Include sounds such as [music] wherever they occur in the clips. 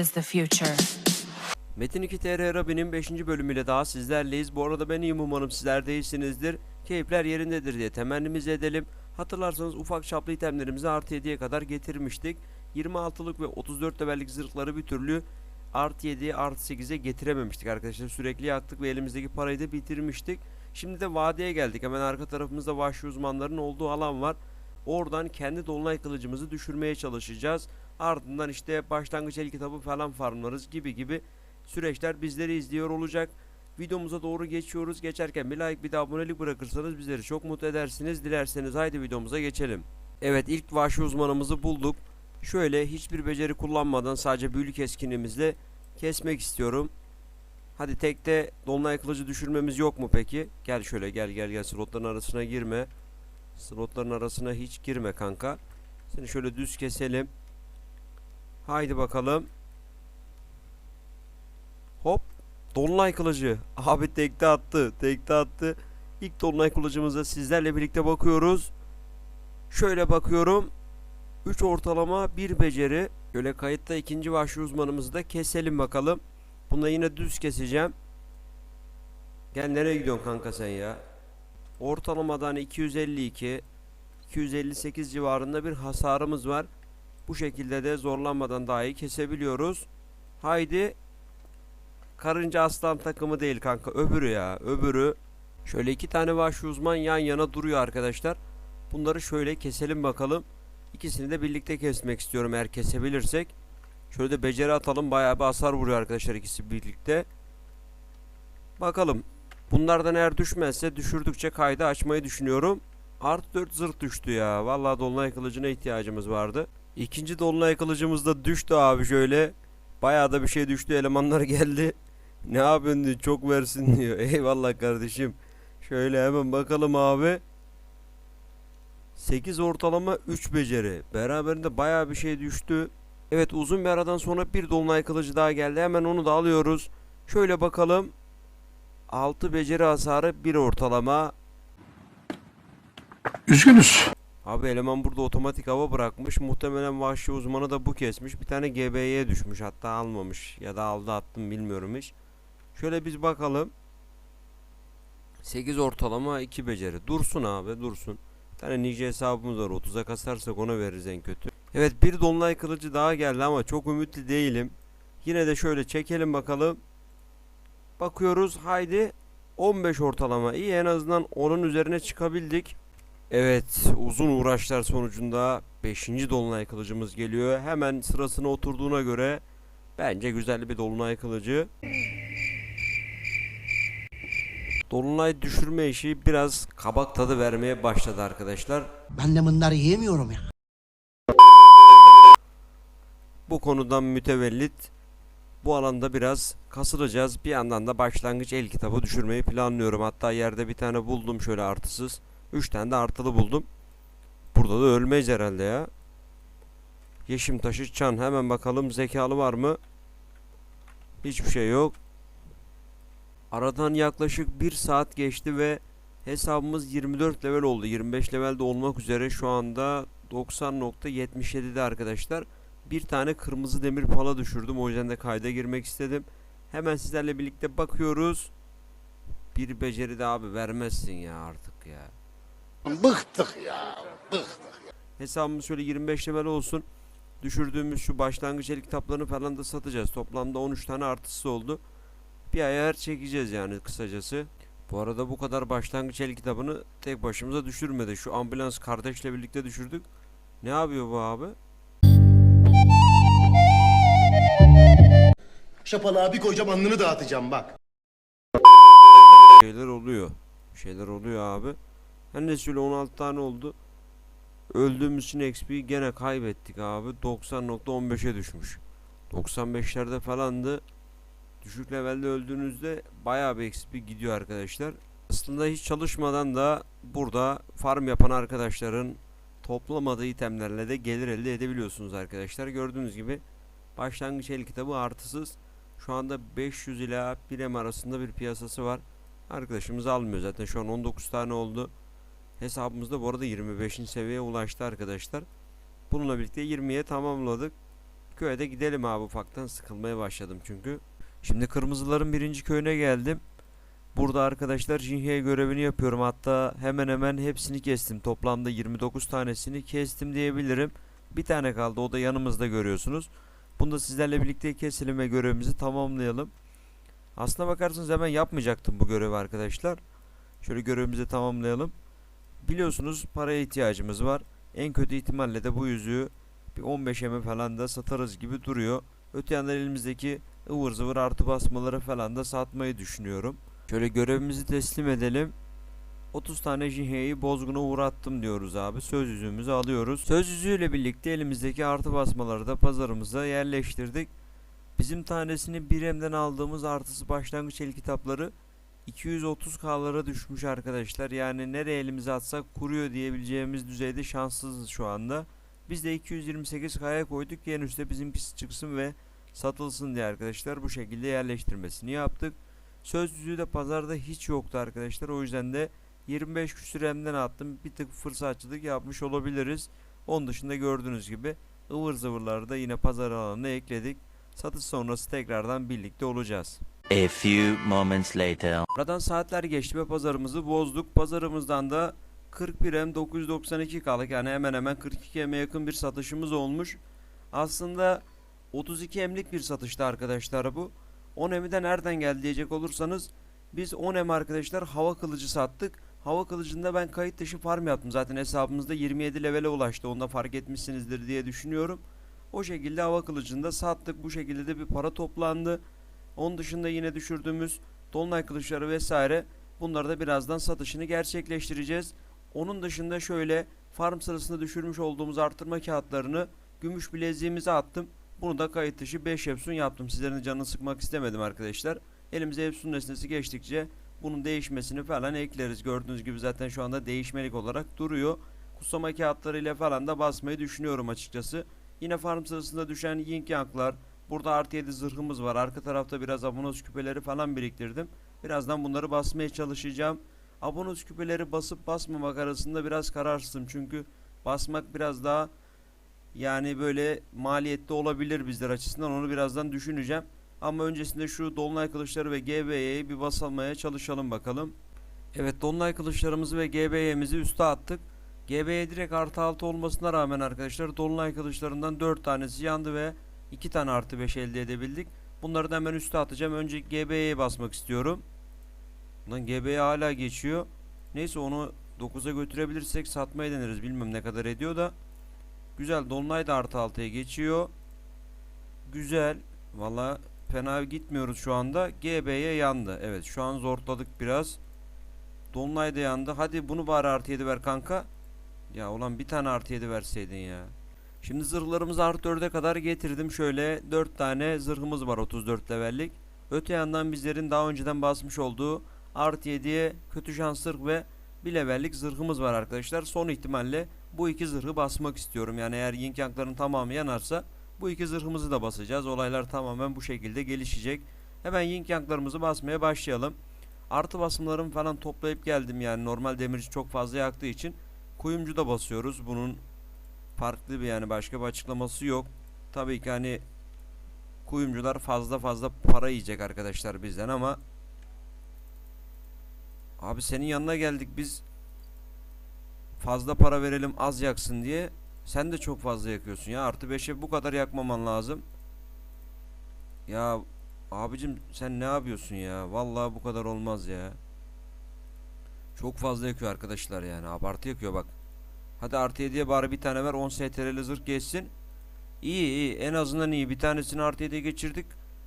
İs the future. Metin 2 TR Rabi'nin 5. bölümüyle daha sizlerleyiz. Bu arada ben iyiyim umarım sizler de iyisinizdir. Keyifler yerindedir diye temennimizi edelim. Hatırlarsanız ufak çaplı itemlerimizi artı 7'ye kadar getirmiştik. 26'lık ve 34 levellik zırhları bir türlü artı 7'ye artı 8'e getirememiştik arkadaşlar. Sürekli yaktık ve elimizdeki parayı da bitirmiştik. Şimdi de vadeye geldik. Hemen arka tarafımızda vahşi uzmanların olduğu alan var. Oradan kendi dolunay kılıcımızı düşürmeye çalışacağız. Ardından işte başlangıç el kitabı falan farmlarız gibi gibi süreçler bizleri izliyor olacak. Videomuza doğru geçiyoruz. Geçerken bir like bir de abonelik bırakırsanız bizleri çok mutlu edersiniz. Dilerseniz haydi videomuza geçelim. Evet ilk vahşi uzmanımızı bulduk. Şöyle hiçbir beceri kullanmadan sadece büyülü keskinimizle kesmek istiyorum. Hadi tekte dolunay kılıcı düşürmemiz yok mu peki? Gel şöyle gel gel gel slotların arasına girme. Slotların arasına hiç girme kanka. Seni şöyle düz keselim. Haydi bakalım. Hop. Dolunay kılıcı. Abi tekte attı. Tekte attı. İlk dolunay kılıcımıza sizlerle birlikte bakıyoruz. Şöyle bakıyorum. 3 ortalama 1 beceri. Öyle kayıtta ikinci vahşi uzmanımızı da keselim bakalım. Bunda yine düz keseceğim. Gel nereye gidiyorsun kanka sen ya? Ortalamadan 252 258 civarında bir hasarımız var. Bu şekilde de zorlanmadan dahi kesebiliyoruz. Haydi Karınca aslan takımı değil kanka. Öbürü ya. Öbürü. Şöyle iki tane vahşi uzman yan yana duruyor arkadaşlar. Bunları şöyle keselim bakalım. İkisini de birlikte kesmek istiyorum eğer kesebilirsek. Şöyle de beceri atalım. Bayağı bir hasar vuruyor arkadaşlar ikisi birlikte. Bakalım. Bunlardan eğer düşmezse düşürdükçe kaydı açmayı düşünüyorum. Artı 4 zırh düştü ya. Vallahi dolunay kılıcına ihtiyacımız vardı. İkinci dolunay kılıcımız da düştü abi şöyle. Bayağı da bir şey düştü. Elemanlar [laughs] geldi. Ne yapıyorsun diyor. Çok versin [laughs] diyor. Eyvallah kardeşim. Şöyle hemen bakalım abi. 8 ortalama 3 beceri. Beraberinde bayağı bir şey düştü. Evet uzun bir aradan sonra bir dolunay kılıcı daha geldi. Hemen onu da alıyoruz. Şöyle bakalım. 6 beceri hasarı 1 ortalama. Üzgünüz. Abi eleman burada otomatik hava bırakmış. Muhtemelen vahşi uzmanı da bu kesmiş. Bir tane GB'ye düşmüş. Hatta almamış. Ya da aldı attım bilmiyorum hiç. Şöyle biz bakalım. 8 ortalama 2 beceri. Dursun abi dursun. Bir tane nice hesabımız var. 30'a kasarsak ona veririz en kötü. Evet bir dolunay kılıcı daha geldi ama çok ümitli değilim. Yine de şöyle çekelim bakalım. Bakıyoruz haydi. 15 ortalama. İyi en azından onun üzerine çıkabildik. Evet, uzun uğraşlar sonucunda 5. dolunay kılıcımız geliyor. Hemen sırasına oturduğuna göre bence güzel bir dolunay kılıcı. Dolunay düşürme işi biraz kabak tadı vermeye başladı arkadaşlar. Ben de bunları yiyemiyorum ya. Bu konudan mütevellit bu alanda biraz kasılacağız. Bir yandan da başlangıç el kitabı düşürmeyi planlıyorum. Hatta yerde bir tane buldum şöyle artısız. 3 tane de artılı buldum. Burada da ölmeyiz herhalde ya. Yeşim taşı çan. Hemen bakalım zekalı var mı? Hiçbir şey yok. Aradan yaklaşık 1 saat geçti ve hesabımız 24 level oldu. 25 levelde olmak üzere şu anda 90.77'de arkadaşlar. Bir tane kırmızı demir pala düşürdüm. O yüzden de kayda girmek istedim. Hemen sizlerle birlikte bakıyoruz. Bir beceri de abi vermezsin ya artık ya. Bıktık ya. Bıktık. Hesabımız şöyle 25 level olsun. Düşürdüğümüz şu başlangıç el kitaplarını falan da satacağız. Toplamda 13 tane artısı oldu. Bir ayar çekeceğiz yani kısacası. Bu arada bu kadar başlangıç el kitabını tek başımıza düşürmedi. Şu ambulans kardeşle birlikte düşürdük. Ne yapıyor bu abi? Şapalığa bir koyacağım alnını dağıtacağım bak. Şeyler oluyor. Şeyler oluyor abi. Her öyle 16 tane oldu. Öldüğümüz için XP'yi gene kaybettik abi. 90.15'e düşmüş. 95'lerde falandı. Düşük levelde öldüğünüzde bayağı bir XP gidiyor arkadaşlar. Aslında hiç çalışmadan da burada farm yapan arkadaşların toplamadığı itemlerle de gelir elde edebiliyorsunuz arkadaşlar. Gördüğünüz gibi başlangıç el kitabı artısız. Şu anda 500 ila 1 M arasında bir piyasası var. Arkadaşımız almıyor zaten şu an 19 tane oldu. Hesabımızda bu arada 25. seviyeye ulaştı arkadaşlar. Bununla birlikte 20'ye tamamladık. Köye de gidelim abi ufaktan sıkılmaya başladım çünkü. Şimdi kırmızıların birinci köyüne geldim. Burada arkadaşlar Jinhei görevini yapıyorum. Hatta hemen hemen hepsini kestim. Toplamda 29 tanesini kestim diyebilirim. Bir tane kaldı o da yanımızda görüyorsunuz. Bunu da sizlerle birlikte keselim ve görevimizi tamamlayalım. Aslına bakarsanız hemen yapmayacaktım bu görevi arkadaşlar. Şöyle görevimizi tamamlayalım. Biliyorsunuz paraya ihtiyacımız var. En kötü ihtimalle de bu yüzüğü bir 15 eme falan da satarız gibi duruyor. Öte yandan elimizdeki ıvır zıvır artı basmaları falan da satmayı düşünüyorum. Şöyle görevimizi teslim edelim. 30 tane Jinhei'yi bozguna uğrattım diyoruz abi. Söz yüzüğümüzü alıyoruz. Söz yüzüğüyle birlikte elimizdeki artı basmaları da pazarımıza yerleştirdik. Bizim tanesini biremden aldığımız artısı başlangıç el kitapları 230k'lara düşmüş arkadaşlar. Yani nereye elimize atsak kuruyor diyebileceğimiz düzeyde şanssızız şu anda. Biz de 228k'ya koyduk. En üstte bizimkisi çıksın ve satılsın diye arkadaşlar bu şekilde yerleştirmesini yaptık. Söz yüzüğü de pazarda hiç yoktu arkadaşlar. O yüzden de 25 küsür emden attım. Bir tık fırsatçılık yapmış olabiliriz. Onun dışında gördüğünüz gibi ıvır zıvırları da yine pazar alanına ekledik. Satış sonrası tekrardan birlikte olacağız. A few moments later. Aradan saatler geçti ve pazarımızı bozduk. Pazarımızdan da 41 M 992 kalık yani hemen hemen 42 M'e yakın bir satışımız olmuş. Aslında 32 M'lik bir satıştı arkadaşlar bu. 10 M'i de nereden geldi diyecek olursanız biz 10 M arkadaşlar hava kılıcı sattık. Hava kılıcında ben kayıt dışı farm yaptım. Zaten hesabımızda 27 levele ulaştı. Onu da fark etmişsinizdir diye düşünüyorum. O şekilde hava kılıcında sattık. Bu şekilde de bir para toplandı. Onun dışında yine düşürdüğümüz dolunay kılıçları vesaire bunları da birazdan satışını gerçekleştireceğiz. Onun dışında şöyle farm sırasında düşürmüş olduğumuz artırma kağıtlarını gümüş bileziğimize attım. Bunu da kayıt dışı 5 Epson yaptım. Sizlerin canını sıkmak istemedim arkadaşlar. Elimize Epson nesnesi geçtikçe bunun değişmesini falan ekleriz. Gördüğünüz gibi zaten şu anda değişmelik olarak duruyor. Kutsama kağıtlarıyla falan da basmayı düşünüyorum açıkçası. Yine farm sırasında düşen yin yanklar, Burada artı 7 zırhımız var. Arka tarafta biraz abonos küpeleri falan biriktirdim. Birazdan bunları basmaya çalışacağım. Abonos küpeleri basıp basmamak arasında biraz kararsızım. Çünkü basmak biraz daha yani böyle maliyetli olabilir bizler açısından. Onu birazdan düşüneceğim. Ama öncesinde şu dolunay kılıçları ve GB'yi bir basamaya çalışalım bakalım. Evet dolunay kılıçlarımızı ve GB'mizi üste attık. GB'ye direkt artı 6 olmasına rağmen arkadaşlar dolunay kılıçlarından 4 tanesi yandı ve 2 tane artı 5 elde edebildik. Bunları da hemen üste atacağım. Önce GB'ye basmak istiyorum. Lan GB'ye hala geçiyor. Neyse onu 9'a götürebilirsek satmaya deneriz. Bilmem ne kadar ediyor da. Güzel. Dolunay da artı 6'ya geçiyor. Güzel. Valla fena gitmiyoruz şu anda. GB'ye yandı. Evet şu an zorladık biraz. Dolunay da yandı. Hadi bunu bari artı 7 ver kanka. Ya ulan bir tane artı 7 verseydin ya. Şimdi zırhlarımızı artı 4'e kadar getirdim. Şöyle 4 tane zırhımız var 34 levellik. Öte yandan bizlerin daha önceden basmış olduğu artı 7'ye kötü şans zırh ve bir levellik zırhımız var arkadaşlar. Son ihtimalle bu iki zırhı basmak istiyorum. Yani eğer yin yankların tamamı yanarsa bu iki zırhımızı da basacağız. Olaylar tamamen bu şekilde gelişecek. Hemen yin yanklarımızı basmaya başlayalım. Artı basımlarımı falan toplayıp geldim yani normal demirci çok fazla yaktığı için kuyumcu da basıyoruz. Bunun farklı bir yani başka bir açıklaması yok. Tabii ki hani kuyumcular fazla fazla para yiyecek arkadaşlar bizden ama abi senin yanına geldik biz. Fazla para verelim az yaksın diye sen de çok fazla yakıyorsun ya. Artı 5'e bu kadar yakmaman lazım. Ya abicim sen ne yapıyorsun ya? Vallahi bu kadar olmaz ya. Çok fazla yakıyor arkadaşlar yani. Abartı yakıyor bak Hadi artı 7'ye bari bir tane ver 10 STR'li zırh geçsin. İyi iyi en azından iyi. Bir tanesini artı 7'ye geçirdik.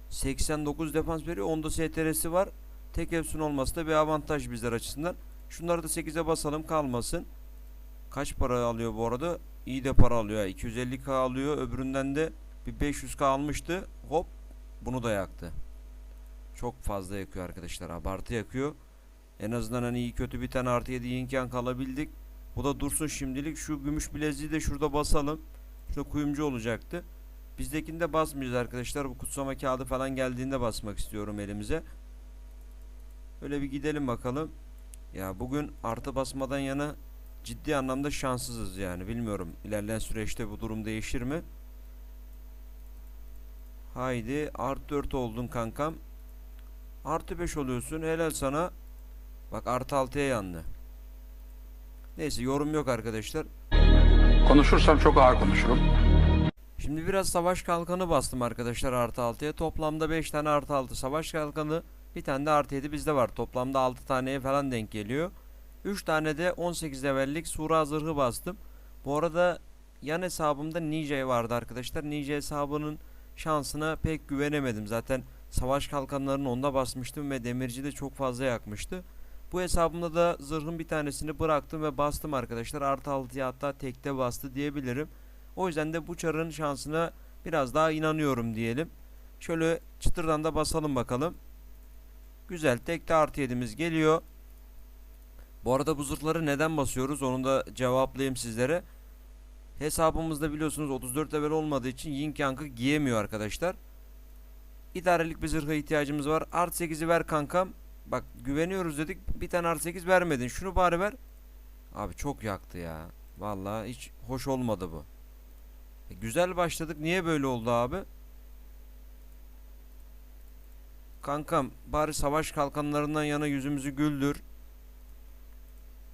89 defans veriyor. Onda STR'si var. Tek Epson olması da bir avantaj bizler açısından. Şunları da 8'e basalım kalmasın. Kaç para alıyor bu arada? İyi de para alıyor. 250k alıyor. Öbüründen de bir 500k almıştı. Hop bunu da yaktı. Çok fazla yakıyor arkadaşlar. Abartı yakıyor. En azından hani iyi kötü bir tane artı 7 imkan kalabildik. Bu da dursun şimdilik. Şu gümüş bileziği de şurada basalım. Şurada kuyumcu olacaktı. Bizdekinde basmayacağız arkadaşlar. Bu kutsama kağıdı falan geldiğinde basmak istiyorum elimize. Öyle bir gidelim bakalım. Ya bugün artı basmadan yana ciddi anlamda şanssızız yani. Bilmiyorum ilerleyen süreçte bu durum değişir mi? Haydi artı 4 oldun kankam. Artı 5 oluyorsun. Helal sana. Bak artı 6'ya yandı. Neyse yorum yok arkadaşlar. Konuşursam çok ağır konuşurum. Şimdi biraz savaş kalkanı bastım arkadaşlar artı 6'ya. Toplamda 5 tane artı 6 savaş kalkanı. Bir tane de artı 7 bizde var. Toplamda 6 taneye falan denk geliyor. 3 tane de 18 levellik sura zırhı bastım. Bu arada yan hesabımda Ninja vardı arkadaşlar. Ninja hesabının şansına pek güvenemedim. Zaten savaş kalkanlarını onda basmıştım ve demirci de çok fazla yakmıştı. Bu hesabımda da zırhın bir tanesini bıraktım ve bastım arkadaşlar. Artı 6'ya hatta tekte bastı diyebilirim. O yüzden de bu çarın şansına biraz daha inanıyorum diyelim. Şöyle çıtırdan da basalım bakalım. Güzel tekte artı 7'miz geliyor. Bu arada bu zırhları neden basıyoruz onu da cevaplayayım sizlere. Hesabımızda biliyorsunuz 34 level olmadığı için Yin Yang'ı giyemiyor arkadaşlar. İdarelik bir zırha ihtiyacımız var. Art 8'i ver kankam. Bak güveniyoruz dedik. Bir tane art 8 vermedin. Şunu bari ver. Abi çok yaktı ya. Vallahi hiç hoş olmadı bu. E, güzel başladık. Niye böyle oldu abi? Kankam bari savaş kalkanlarından yana yüzümüzü güldür.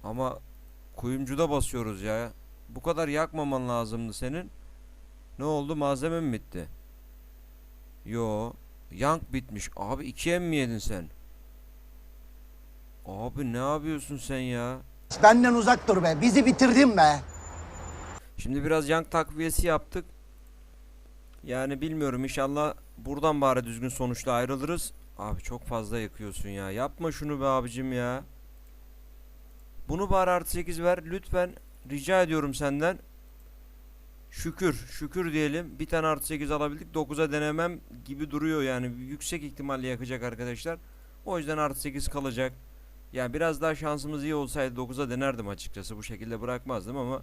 Ama kuyumcuda basıyoruz ya. Bu kadar yakmaman lazımdı senin. Ne oldu? Malzeme mi bitti? Yo. Yank bitmiş. Abi ikiye mi yedin sen? Abi ne yapıyorsun sen ya? Benden uzak dur be. Bizi bitirdin be. Şimdi biraz yank takviyesi yaptık. Yani bilmiyorum inşallah buradan bari düzgün sonuçla ayrılırız. Abi çok fazla yakıyorsun ya. Yapma şunu be abicim ya. Bunu bari artı 8 ver. Lütfen rica ediyorum senden. Şükür. Şükür diyelim. Bir tane artı 8 alabildik. 9'a denemem gibi duruyor yani. Yüksek ihtimalle yakacak arkadaşlar. O yüzden artı 8 kalacak. Yani biraz daha şansımız iyi olsaydı 9'a denerdim açıkçası. Bu şekilde bırakmazdım ama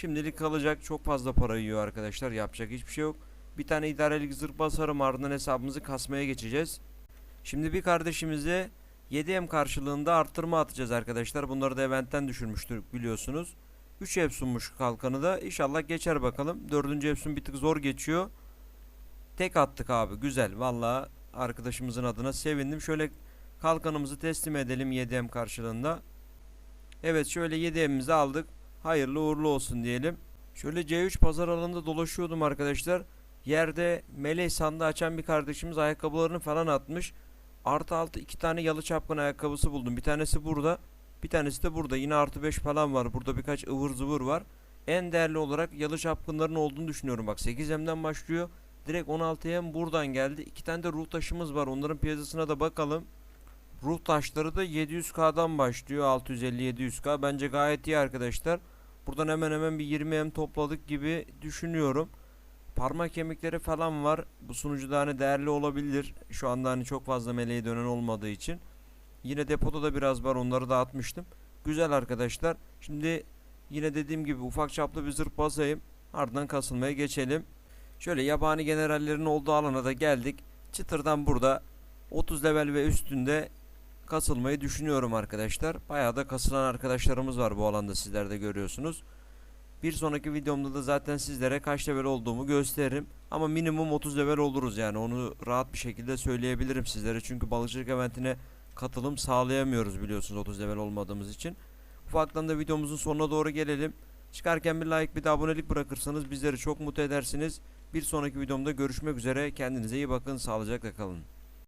Şimdilik kalacak çok fazla para yiyor arkadaşlar yapacak hiçbir şey yok. Bir tane idarelik zırh basarım ardından hesabımızı kasmaya geçeceğiz. Şimdi bir kardeşimize 7M karşılığında arttırma atacağız arkadaşlar. Bunları da eventten düşürmüştük biliyorsunuz. 3 Epsun'muş kalkanı da inşallah geçer bakalım. 4. Epsun bir tık zor geçiyor. Tek attık abi güzel valla arkadaşımızın adına sevindim. Şöyle kalkanımızı teslim edelim 7M karşılığında. Evet şöyle 7M'imizi aldık. Hayırlı uğurlu olsun diyelim. Şöyle C3 pazar alanında dolaşıyordum arkadaşlar. Yerde melek sandığı açan bir kardeşimiz ayakkabılarını falan atmış. Artı altı iki tane yalı çapkın ayakkabısı buldum. Bir tanesi burada. Bir tanesi de burada. Yine artı 5 falan var. Burada birkaç ıvır zıvır var. En değerli olarak yalı çapkınların olduğunu düşünüyorum. Bak 8M'den başlıyor. Direkt 16M buradan geldi. İki tane de ruh taşımız var. Onların piyasasına da bakalım. Ruh taşları da 700k'dan başlıyor. 650-700k. Bence gayet iyi arkadaşlar. Buradan hemen hemen bir 20M topladık gibi düşünüyorum. Parmak kemikleri falan var. Bu sunucuda hani değerli olabilir. Şu anda hani çok fazla meleğe dönen olmadığı için. Yine depoda da biraz var. Onları da atmıştım. Güzel arkadaşlar. Şimdi yine dediğim gibi ufak çaplı bir zırh basayım. Ardından kasılmaya geçelim. Şöyle yabani generallerin olduğu alana da geldik. Çıtırdan burada 30 level ve üstünde kasılmayı düşünüyorum arkadaşlar. Bayağı da kasılan arkadaşlarımız var bu alanda sizler de görüyorsunuz. Bir sonraki videomda da zaten sizlere kaç level olduğumu gösteririm. Ama minimum 30 level oluruz yani onu rahat bir şekilde söyleyebilirim sizlere. Çünkü balıkçılık eventine katılım sağlayamıyoruz biliyorsunuz 30 level olmadığımız için. Ufaktan da videomuzun sonuna doğru gelelim. Çıkarken bir like bir de abonelik bırakırsanız bizleri çok mutlu edersiniz. Bir sonraki videomda görüşmek üzere. Kendinize iyi bakın. Sağlıcakla kalın.